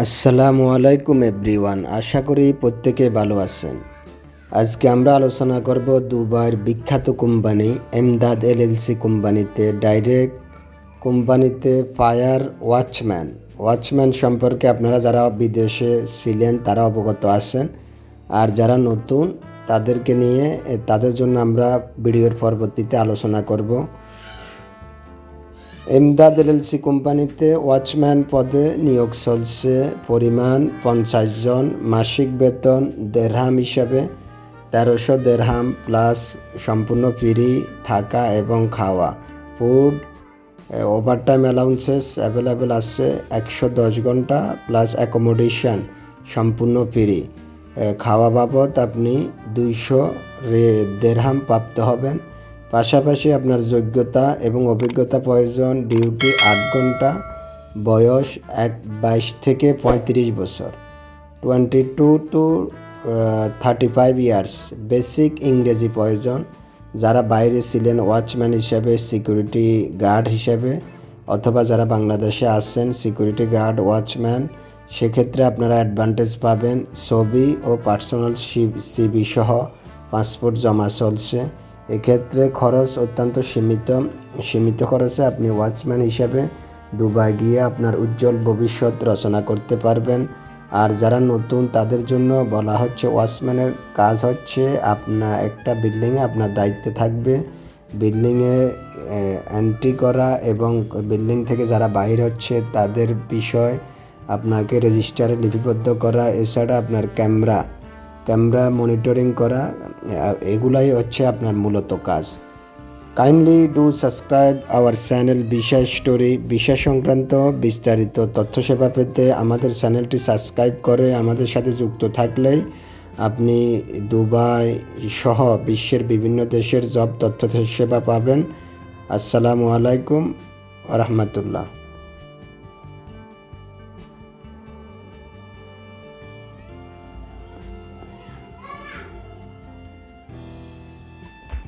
আসসালামু আলাইকুম, এভরিওয়ান। আশা করি প্রত্যেকে ভালো আছেন। আজকে আমরা আলোচনা করব দুবাইয়ের বিখ্যাত কোম্পানি এমদাদ এলএলসি কোম্পানিতে ডাইরেক্ট কোম্পানিতে ফায়ার ওয়াচম্যান। ওয়াচম্যান সম্পর্কে আপনারা যারা বিদেশে ছিলেন, তারা অবগত আছেন। আর যারা নতুন, তাদেরকে নিয়ে তাদের জন্য আমরা ভিডিওর পরবর্তীতে আলোচনা করব। এমদাদ এলএলসি কোম্পানিতে ওয়াচম্যান পদে নিয়োগ চলছে। পরিমাণ পঞ্চাশ জন, মাসিক বেতন দেড়হাম হিসাবে তেরোশো দেড়হাম প্লাস সম্পূর্ণ ফ্রি থাকা এবং খাওয়া। ফুড ওভারটাইম অ্যালাউন্সেস অ্যাভেলেবেল আছে একশো দশ ঘণ্টা প্লাস অ্যাকোমোডেশন সম্পূর্ণ ফ্রি। খাওয়া বাবদ আপনি দুইশো দেড়হাম প্রাপ্ত হবেন। পাশাপাশি আপনার যোগ্যতা এবং অভিজ্ঞতা প্রয়োজন ডিউটি আট ঘণ্টা, বয়স এক বাইশ থেকে পঁয়ত্রিশ বছর। Twenty two to thirty five years basic ইংরেজি প্রয়োজন। যারা বাইরে ছিলেন, ওয়াচম্যান হিসাবে, সিকিউরিটি গার্ড হিসাবে, অথবা যারা বাংলাদেশে আসছেন সিকিউরিটি গার্ড, ওয়াচম্যান, সেক্ষেত্রে আপনারা অ্যাডভান্টেজ পাবেন। ছবি ও পার্সোনাল সিবি সহ পাসপোর্ট জমা চলছে। এক্ষেত্রে খরচ অত্যন্ত সীমিত সীমিত খরচে আপনি ওয়াচম্যান হিসাবে দুবাই গিয়ে আপনার উজ্জ্বল ভবিষ্যৎ রচনা করতে পারবেন। আর যারা নতুন, তাদের জন্য বলা হচ্ছে ওয়াচম্যানের কাজ হচ্ছে আপনার একটা বিল্ডিংয়ে আপনার দায়িত্বে থাকবে। বিল্ডিংয়ে এন্ট্রি করা এবং বিল্ডিং থেকে যারা বাইর হচ্ছে, তাদের বিষয় আপনাকে রেজিস্টারে লিপিবদ্ধ করা। এছাড়া আপনার ক্যামেরা ক্যামেরা মনিটরিং করা এগুলাই হচ্ছে আপনার মূলত কাজ। Kindly do subscribe our channel visa story visa সংক্রান্ত বিস্তারিত তথ্য সেবা পেতে আমাদের চ্যানেলটি সাবস্ক্রাইব করে আমাদের সাথে যুক্ত থাকলেই আপনি দুবাই সহ বিশ্বের বিভিন্ন দেশের জব তথ্য সেবা পাবেন। আসসালামু আলাইকুম রহমতুল্লাহ।